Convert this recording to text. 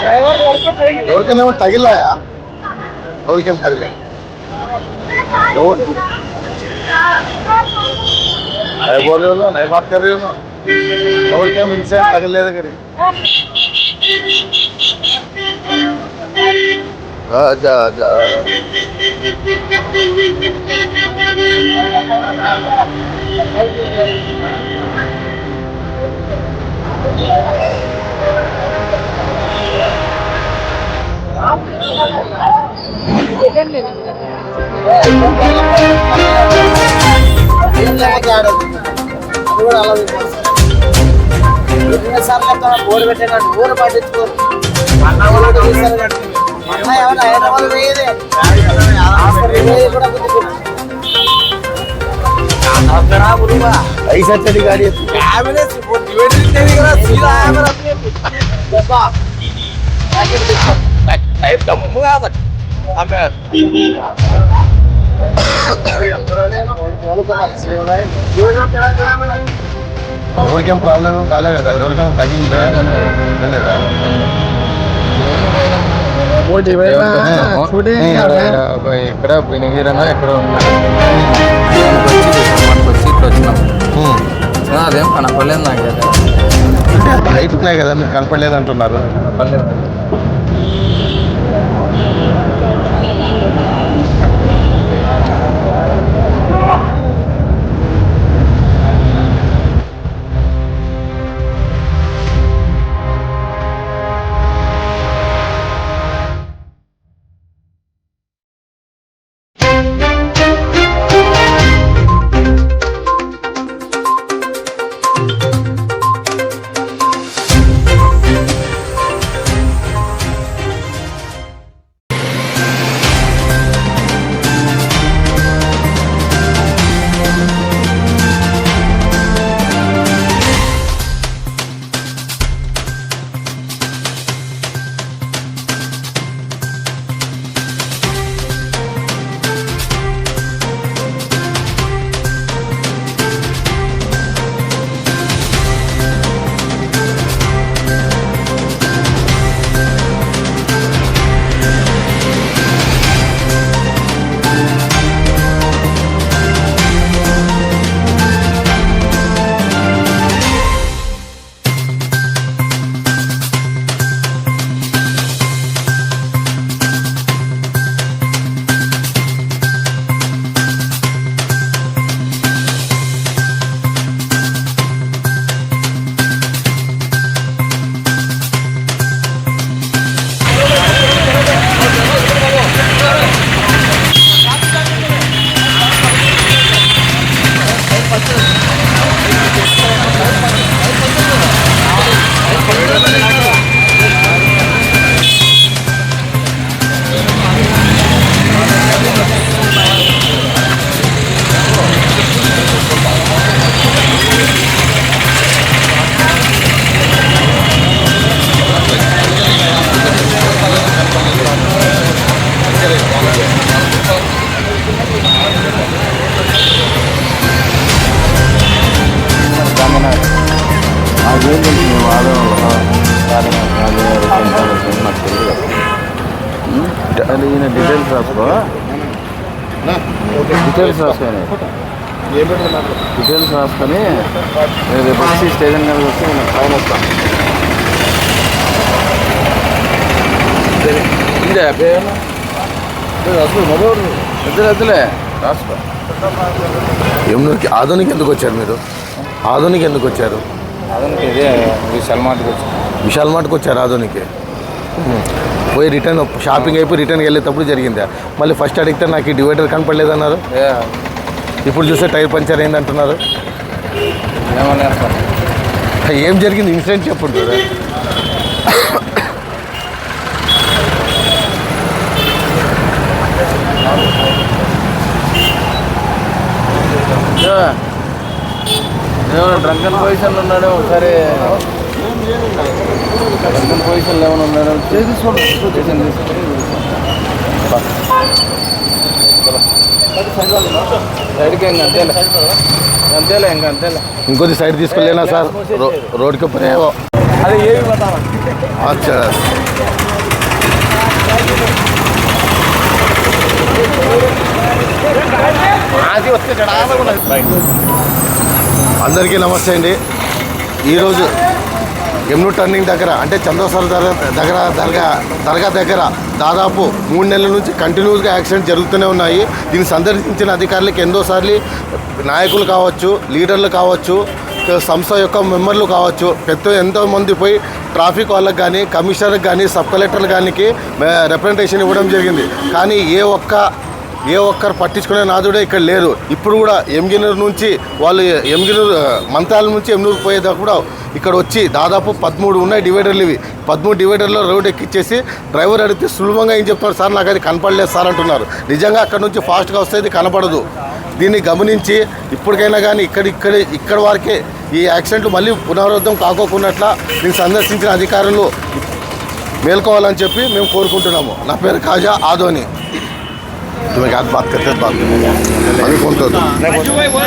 Driver ತೆಗಿಲ್ಲ ಅವ್ರಿಗೆ ತರಲಿ नहीं बोल रहे हो ना नहीं बात कर रहे हो। ना और क्या इनसे अगले लेते करें जा जा బోర్డు పెట్టాడు ఊరు పట్టించుకోరు అన్న కూడా తీశారు కట్టి. అన్న ఏమన్నా ऐसा चली गाड़ी है मैंने सीधा आया मेरा टाइप का मुँह आ सकता और क्या प्रॉब्लम है काला रहता है रोड का पैकिंग चलेगा లేదా ఇక్కడ బినిగిరన ఎక్కడ మనకు వచ్చి ఇట్లా వచ్చినాం ఆ, అదేం కనపడలేదు నాకైతే అంటే హైట్ ఉన్నాయి కదా మీరు కనపడలేదు అంటున్నారు కనపడలేదు I will make you ఈయన డీటెయిల్స్ రాసుకో డీటెయిల్స్ రాసుకోని డీటెయిల్స్ రాసుకొని నేను రేపు వచ్చి స్టేషన్ మీద వచ్చి నేను ఫైన్ వస్తాను ఇదే పేరు వద్దులే రాసుకో యమునూరుకి ఆధునిక ఎందుకు వచ్చారు మీరు ఆధునిక ఎందుకు వచ్చారు ఆధునిక ఇదే విశాల్ మార్ట్కి వచ్చారు విశాల్ మార్ట్కి వచ్చారు ఆధునికే పోయి రిటర్న్ షాపింగ్ అయిపోయి రిటర్న్కి వెళ్ళేటప్పుడు జరిగిందా. మళ్ళీ ఫస్ట్ అడిగితే నాకు ఈ డివైడర్ కనపడలేదన్నారు. ఏ, ఇప్పుడు చూస్తే టైర్ పంచర్ అయింది అంటున్నారు ఏం జరిగింది? ఇన్సిడెంట్ చెప్పండి కదా డ్రంకన్ పొజిషన్లో ఉన్నాడో ఒకసారి. పొజిషన్లో ఏమైనా ఉన్నాడో సైడ్కి ఏం అంతేలే అంతేలే ఇంకా అంతేలే ఇంకొద్ది సైడ్ తీసుకెళ్ళినా సార్. రో- రోడ్కి పని అది ఏమి. అచ్చా. అందరికీ నమస్తే అండి. ఈరోజు ఎమ్నూ టర్నింగ్ దగ్గర అంటే చంద్రసర దగ్గర దర్గా దర్గా దగ్గర దాదాపు మూడు నెలల నుంచి కంటిన్యూస్గా యాక్సిడెంట్ జరుగుతూనే ఉన్నాయి. దీన్ని సందర్శించిన అధికారులకు ఎన్నోసార్లు నాయకులు కావచ్చు లీడర్లు కావచ్చు సంస్థ యొక్క మెంబర్లు కావచ్చు పెద్ద ఎంతో మంది పోయి ట్రాఫిక్ వాళ్ళకి కానీ కమిషనర్కి కానీ సబ్ కలెక్టర్ కానీ రిప్రజెంటేషన్ ఇవ్వడం జరిగింది. కానీ ఏ ఒక్క ఏ ఒక్కరు పట్టించుకునే నాదుడే ఇక్కడ లేరు. ఇప్పుడు కూడా ఎంగినూరు నుంచి వాళ్ళు ఎంగినూరు మంత్రాల నుంచి ఎమ్నూరు పోయేటప్పుడు ఇక్కడ వచ్చి దాదాపు పదమూడు ఉన్నాయి డివైడర్లు ఇవి. పదమూడు డివైడర్లో రోడ్ ఎక్కిచ్చేసి డ్రైవర్ అడిగితే సులభంగా ఏం చెప్తున్నారు సార్ నాకు అది కనపడలేదు సార్ అంటున్నారు. నిజంగా అక్కడ నుంచి ఫాస్ట్గా వస్తే ఇది కనపడదు. దీన్ని గమనించి ఇప్పటికైనా కానీ ఇక్కడ ఇక్కడ ఇక్కడ వరకే ఈ యాక్సిడెంట్ మళ్ళీ పునరావృతం కాకోకున్నట్ల దీన్ని సందర్శించిన అధికారులు మేల్కోవాలని చెప్పి మేము కోరుకుంటున్నాము. నా పేరు కాజా ఆదోని. तुम्हें बात करते बात अभी फोन कर दो